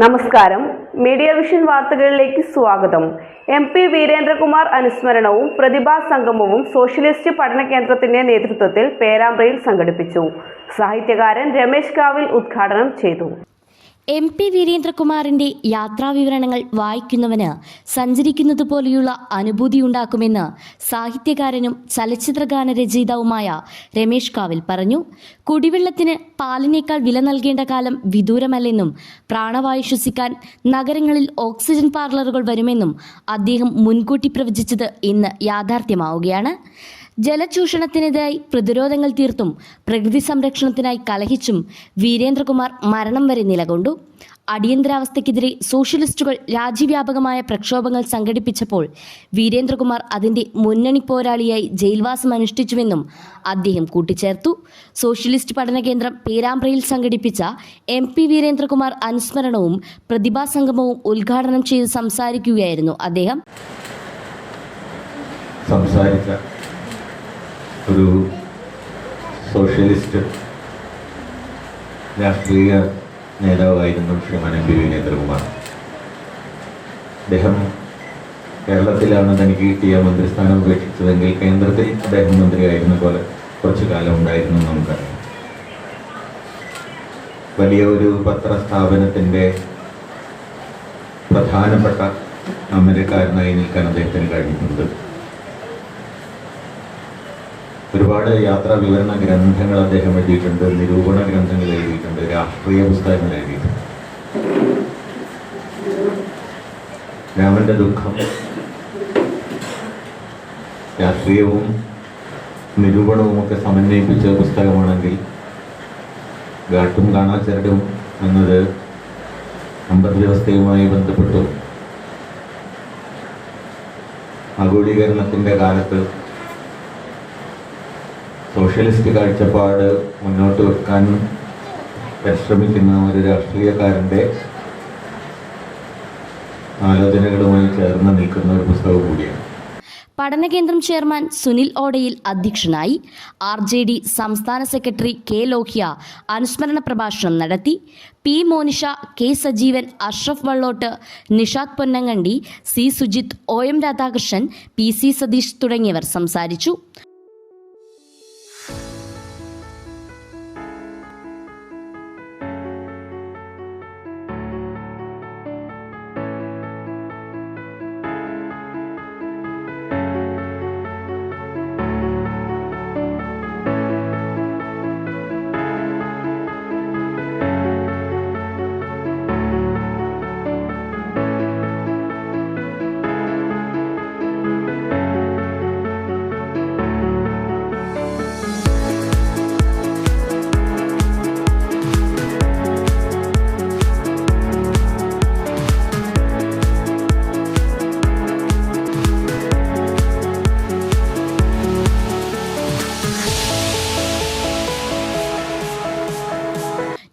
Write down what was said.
നമസ്കാരം. Media vision വാർത്തകളിലേക്ക് സ്വാഗതം. എം പി വീരേന്ദ്രകുമാർ അനുസ്മരണവും പ്രതിഭാ സംഗമവും സോഷ്യലിസ്റ്റ് പഠന കേന്ദ്രത്തിന്റെ നേതൃത്വത്തിൽ പേരാമ്പ്രയിൽ സംഘടിപ്പിച്ചു. സാഹിത്യകാരൻ രമേശ് കാവിൽ ഉദ്ഘാടനം ചെയ്തു. എം പി വീരേന്ദ്രകുമാറിന്റെ യാത്രാവിവരണങ്ങൾ വായിക്കുന്നവന് സഞ്ചരിക്കുന്നത് പോലെയുള്ള അനുഭൂതിയുണ്ടാക്കുമെന്ന് സാഹിത്യകാരനും ചലച്ചിത്രഗാന രചയിതാവുമായ രമേഷ് കാവിൽ പറഞ്ഞു. കുടിവെള്ളത്തിന് പാലിനേക്കാൾ വില നൽകേണ്ട കാലം വിദൂരമല്ലെന്നും പ്രാണവായു ശ്വസിക്കാൻ നഗരങ്ങളിൽ ഓക്സിജൻ പാർലറുകൾ വരുമെന്നും അദ്ദേഹം മുൻകൂട്ടി പ്രവചിച്ചത് ഇന്ന് യാഥാർത്ഥ്യമാവുകയാണ്. ജലചൂഷണത്തിനെതിരായി പ്രതിരോധങ്ങൾ തീർത്തും പ്രകൃതി സംരക്ഷണത്തിനായി കലഹിച്ചും വീരേന്ദ്രകുമാർ മരണം വരെ നിലകൊണ്ടു. അടിയന്തരാവസ്ഥയ്ക്കെതിരെ സോഷ്യലിസ്റ്റുകൾ രാജ്യവ്യാപകമായ പ്രക്ഷോഭങ്ങൾ സംഘടിപ്പിച്ചപ്പോൾ വീരേന്ദ്രകുമാർ അതിന്റെ മുന്നണി പോരാളിയായി ജയിൽവാസം അനുഷ്ഠിച്ചുവെന്നും അദ്ദേഹം കൂട്ടിച്ചേർത്തു. സോഷ്യലിസ്റ്റ് പഠന കേന്ദ്രം പേരാമ്പ്രയിൽ സംഘടിപ്പിച്ച എം പി വീരേന്ദ്രകുമാർ അനുസ്മരണവും പ്രതിഭാസംഗമവും ഉദ്ഘാടനം ചെയ്ത് സംസാരിക്കുകയായിരുന്നു അദ്ദേഹം. സംസാരിച്ച ഒരു സോഷ്യലിസ്റ്റ് രാഷ്ട്രീയ നേതാവായിരുന്നു ശ്രീമാൻ എം പി വീരേന്ദ്രകുമാർ അദ്ദേഹം കേരളത്തിലാണ് തനിക്ക് കിട്ടിയ മന്ത്രിസ്ഥാനം ഉപേക്ഷിച്ചതെങ്കിൽ കേന്ദ്രത്തിൽ അദ്ദേഹം മന്ത്രിയായിരുന്ന പോലെ കുറച്ചു കാലം ഉണ്ടായിരുന്നു നമുക്കറിയാം. വലിയ ഒരു പത്രസ്ഥാപനത്തിന്റെ പ്രധാനപ്പെട്ട അമരക്കാരനായി നിൽക്കാൻ അദ്ദേഹത്തിന് കഴിഞ്ഞിട്ടുണ്ട്. ഒരുപാട് യാത്രാ വിവരണ ഗ്രന്ഥങ്ങൾ അദ്ദേഹം എഴുതിയിട്ടുണ്ട് നിരൂപണ ഗ്രന്ഥങ്ങൾ എഴുതിയിട്ടുണ്ട് രാഷ്ട്രീയ പുസ്തകങ്ങൾ എഴുതിയിട്ടുണ്ട്. രാമന്റെ ദുഃഖം രാഷ്ട്രീയവും നിരൂപണവും ഒക്കെ സമന്വയിപ്പിച്ച പുസ്തകമാണെങ്കിൽ ഗാട്ടും കാണാച്ചരടും എന്നത് സമ്പദ് വ്യവസ്ഥയുമായി ബന്ധപ്പെട്ടു. ആഗോളീകരണത്തിന്റെ കാലത്ത് സോഷ്യലിസ്റ്റ് കാഴ്ചപ്പാട് മുന്നോട്ട് വെക്കാൻ പരിശ്രമിക്കുന്ന ഒരു രാഷ്ട്രീയക്കാരന്റെ ആലോചനകളുമായി ചേർന്ന് നിൽക്കുന്ന ഒരു പുസ്തകം കൂടിയാണ്. പഠനകേന്ദ്രം ചെയർമാൻ സുനിൽ ഓടയിൽ അധ്യക്ഷനായി ആർ ജെ ഡി സംസ്ഥാന സെക്രട്ടറി കെ ലോഹ്യ അനുസ്മരണ പ്രഭാഷണം നടത്തി. P Monisha K Sajeevan Ashraf Vallottu Nishad Ponnangandi C Sujith O M Radhakrishnan P C Satheesh തുടങ്ങിയവർ സംസാരിച്ചു.